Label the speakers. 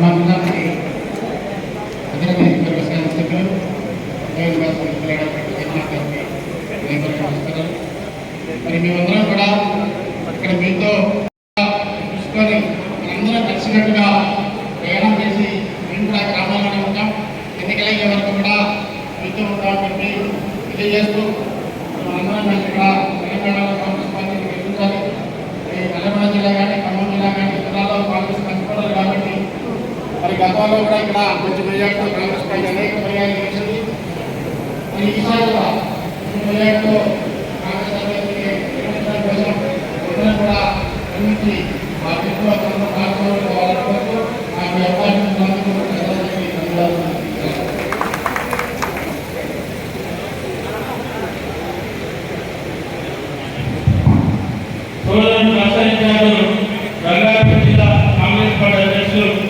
Speaker 1: మనందరికీ అధికారులు ఇతర నమస్కారాలు మరి మేమందరం కూడా ఇక్కడ మీతో చూసుకొని మనందరం కలిసినట్టుగా ప్రయాణం చేసి మేము కూడా గ్రామాల్లోనే ఉంటాం ఎన్నికలయ్యే వరకు కూడా మీతో ఉంటామని తెలియజేస్తూ మనందరం కలిసి కూడా మరి గతంలో కూడా ఇక్కడ మంచి మెజార్టీతో కాంగ్రెస్ పార్టీ అనేక పర్యాలు గెలిచింది మరి ఈసారి కూడా మెజార్టీతో కాంగ్రెస్ కోసం కూడా
Speaker 2: సోదరుడు రంగారెడ్డి జిల్లా కాంగ్రెస్ పార్టీ అధ్యక్షులు